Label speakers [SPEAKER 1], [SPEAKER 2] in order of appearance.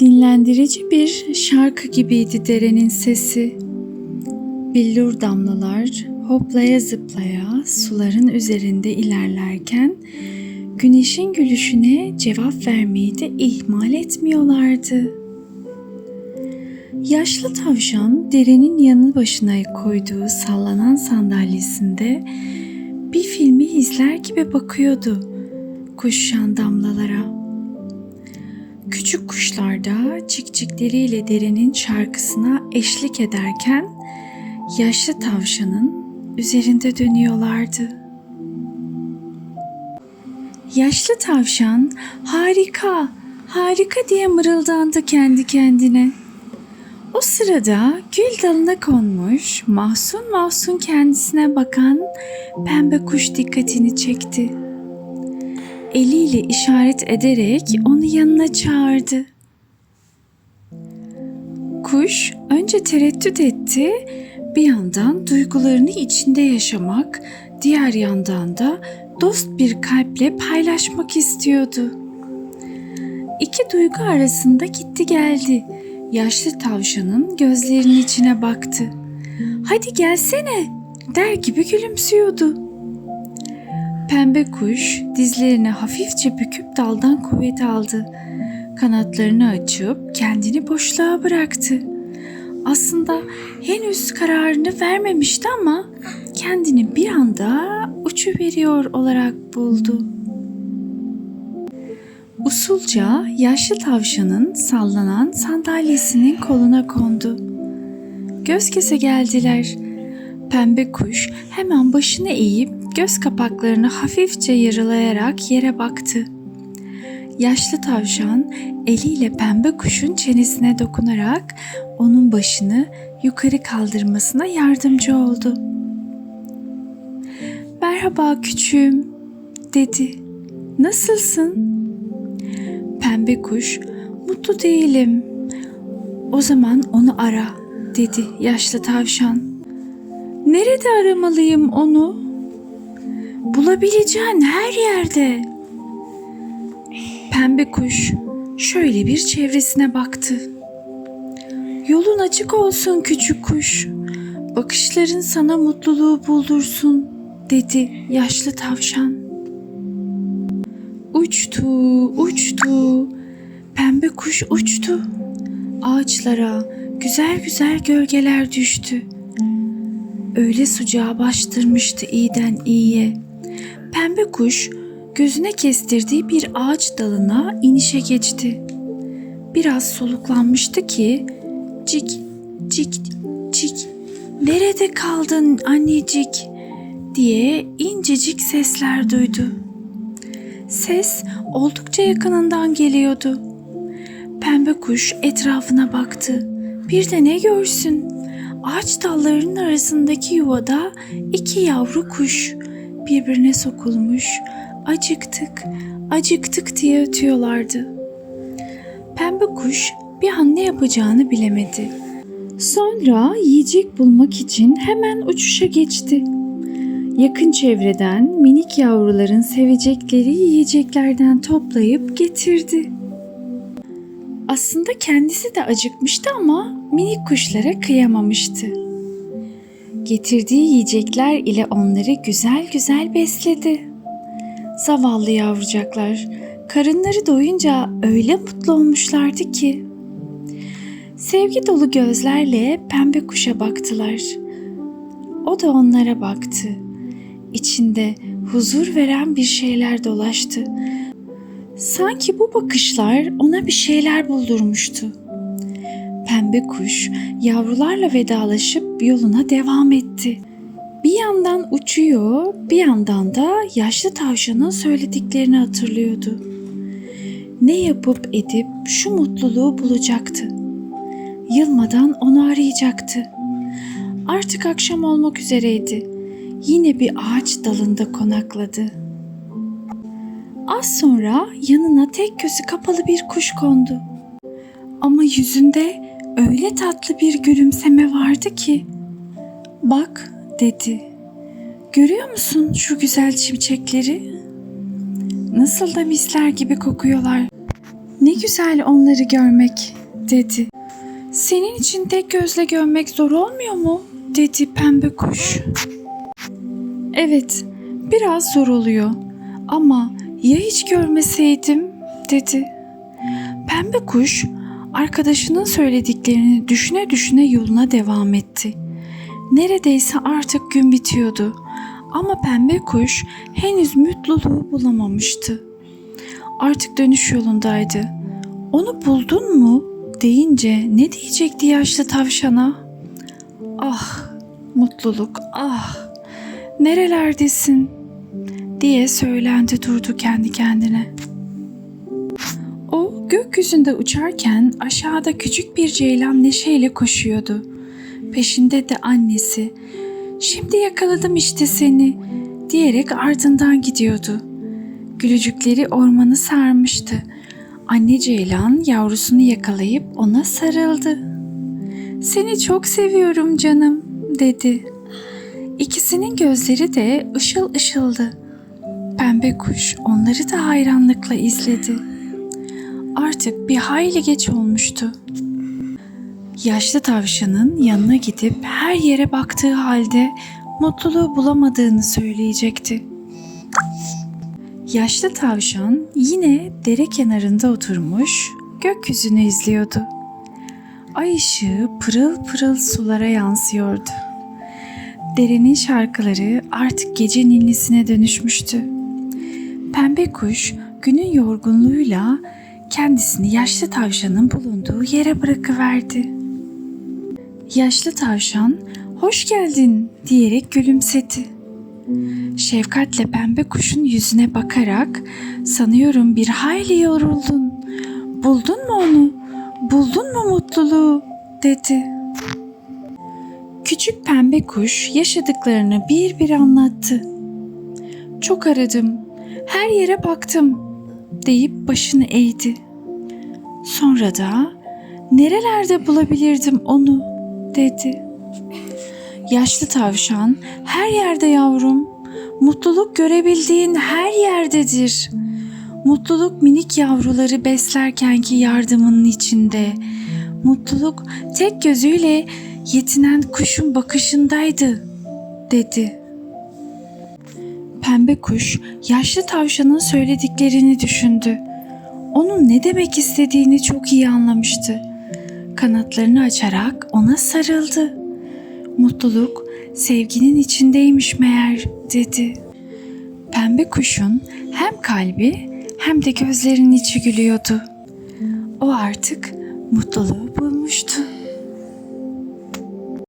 [SPEAKER 1] Dinlendirici bir şarkı gibiydi derenin sesi. Billur damlalar hoplaya zıplaya suların üzerinde ilerlerken güneşin gülüşüne cevap vermeyi de ihmal etmiyorlardı. Yaşlı tavşan derenin yanı başına koyduğu sallanan sandalyesinde bir filmi izler gibi bakıyordu koşuşan damlalara. Küçük kuşlar da cikcikleriyle derenin şarkısına eşlik ederken yaşlı tavşanın üzerinde dönüyorlardı. Yaşlı tavşan harika, harika diye mırıldandı kendi kendine. O sırada gül dalına konmuş, mahzun mahzun kendisine bakan pembe kuş dikkatini çekti. Eliyle işaret ederek onu yanına çağırdı. Kuş önce tereddüt etti, bir yandan duygularını içinde yaşamak, diğer yandan da dost bir kalple paylaşmak istiyordu. İki duygu arasında gitti geldi. Yaşlı tavşanın gözlerinin içine baktı. Hadi gelsene der gibi gülümsüyordu. Pembe kuş dizlerini hafifçe büküp daldan kuvvet aldı. Kanatlarını açıp kendini boşluğa bıraktı. Aslında henüz kararını vermemişti ama kendini bir anda uçu veriyor olarak buldu. Usulca yaşlı tavşanın sallanan sandalyesinin koluna kondu. Göz göze geldiler. Pembe kuş hemen başını eğip göz kapaklarını hafifçe yarılayarak yere baktı. Yaşlı tavşan eliyle pembe kuşun çenesine dokunarak onun başını yukarı kaldırmasına yardımcı oldu. Merhaba küçüğüm dedi. Nasılsın? Pembe kuş mutlu değilim. O zaman onu ara dedi yaşlı tavşan. Nerede aramalıyım onu? Bulabileceğin her yerde. Pembe kuş şöyle bir çevresine baktı. Yolun açık olsun küçük kuş. Bakışların sana mutluluğu buldursun dedi yaşlı tavşan. Uçtu, uçtu. Pembe kuş uçtu. Ağaçlara güzel güzel gölgeler düştü. Öyle sucağa bastırmıştı iyiden iyiye. Pembe kuş gözüne kestirdiği bir ağaç dalına inişe geçti. Biraz soluklanmıştı ki cik cik cik nerede kaldın annecik diye incecik sesler duydu. Ses oldukça yakınından geliyordu. Pembe kuş etrafına baktı. Bir de ne görsün? Ağaç dallarının arasındaki yuvada iki yavru kuş birbirine sokulmuş, acıktık, acıktık diye ötüyorlardı. Pembe kuş bir an ne yapacağını bilemedi. Sonra yiyecek bulmak için hemen uçuşa geçti. Yakın çevreden minik yavruların sevecekleri yiyeceklerden toplayıp getirdi. Aslında kendisi de acıkmıştı ama minik kuşlara kıyamamıştı. Getirdiği yiyecekler ile onları güzel güzel besledi. Zavallı yavrucaklar karınları doyunca öyle mutlu olmuşlardı ki. Sevgi dolu gözlerle pembe kuşa baktılar. O da onlara baktı. İçinde huzur veren bir şeyler dolaştı. Sanki bu bakışlar ona bir şeyler buldurmuştu. Pembe kuş yavrularla vedalaşıp yoluna devam etti. Bir yandan uçuyor, bir yandan da yaşlı tavşanın söylediklerini hatırlıyordu. Ne yapıp edip şu mutluluğu bulacaktı. Yılmadan onu arayacaktı. Artık akşam olmak üzereydi. Yine bir ağaç dalında konakladı. Az sonra yanına tek gözü kapalı bir kuş kondu. Ama yüzünde öyle tatlı bir gülümseme vardı ki. Bak dedi. Görüyor musun şu güzel çiçekleri? Nasıl da misler gibi kokuyorlar. Ne güzel onları görmek, dedi. Senin için tek gözle görmek zor olmuyor mu? dedi pembe kuş. Evet, biraz zor oluyor. Ama ya hiç görmeseydim, dedi. Pembe kuş arkadaşının söylediklerini düşüne düşüne yoluna devam etti. Neredeyse artık gün bitiyordu. Ama pembe kuş henüz mutluluğu bulamamıştı. Artık dönüş yolundaydı. Onu buldun mu deyince ne diyecekti yaşlı tavşana? Ah mutluluk ah nerelerdesin diye söylendi durdu kendi kendine. O gökyüzünde uçarken aşağıda küçük bir ceylan neşeyle koşuyordu. Peşinde de annesi. Şimdi yakaladım işte seni diyerek ardından gidiyordu. Gülücükleri ormanı sarmıştı. Anne ceylan yavrusunu yakalayıp ona sarıldı. Seni çok seviyorum canım dedi. İkisinin gözleri de ışıl ışıldı. Pembe kuş onları da hayranlıkla izledi. Artık bir hayli geç olmuştu. Yaşlı tavşanın yanına gidip her yere baktığı halde mutluluğu bulamadığını söyleyecekti. Yaşlı tavşan yine dere kenarında oturmuş gökyüzünü izliyordu. Ay ışığı pırıl pırıl sulara yansıyordu. Derenin şarkıları artık gece ninnisine dönüşmüştü. Pembe kuş günün yorgunluğuyla kendisini yaşlı tavşanın bulunduğu yere bırakıverdi. Yaşlı tavşan hoş geldin diyerek gülümsedi. Şefkatle pembe kuşun yüzüne bakarak sanıyorum bir hayli yoruldun. Buldun mu onu? Buldun mu mutluluğu? dedi. Küçük pembe kuş yaşadıklarını bir bir anlattı. Çok aradım, her yere baktım deyip başını eğdi. Sonra da nerelerde bulabilirdim onu dedi. Yaşlı tavşan her yerde yavrum. Mutluluk görebildiğin her yerdedir. Mutluluk minik yavruları beslerkenki yardımının içinde. Mutluluk tek gözüyle yetinen kuşun bakışındaydı dedi. Pembe kuş yaşlı tavşanın söylediklerini düşündü. Onun ne demek istediğini çok iyi anlamıştı. Kanatlarını açarak ona sarıldı. Mutluluk sevginin içindeymiş meğer dedi. Pembe kuşun hem kalbi hem de gözlerinin içi gülüyordu. O artık mutluluğu bulmuştu.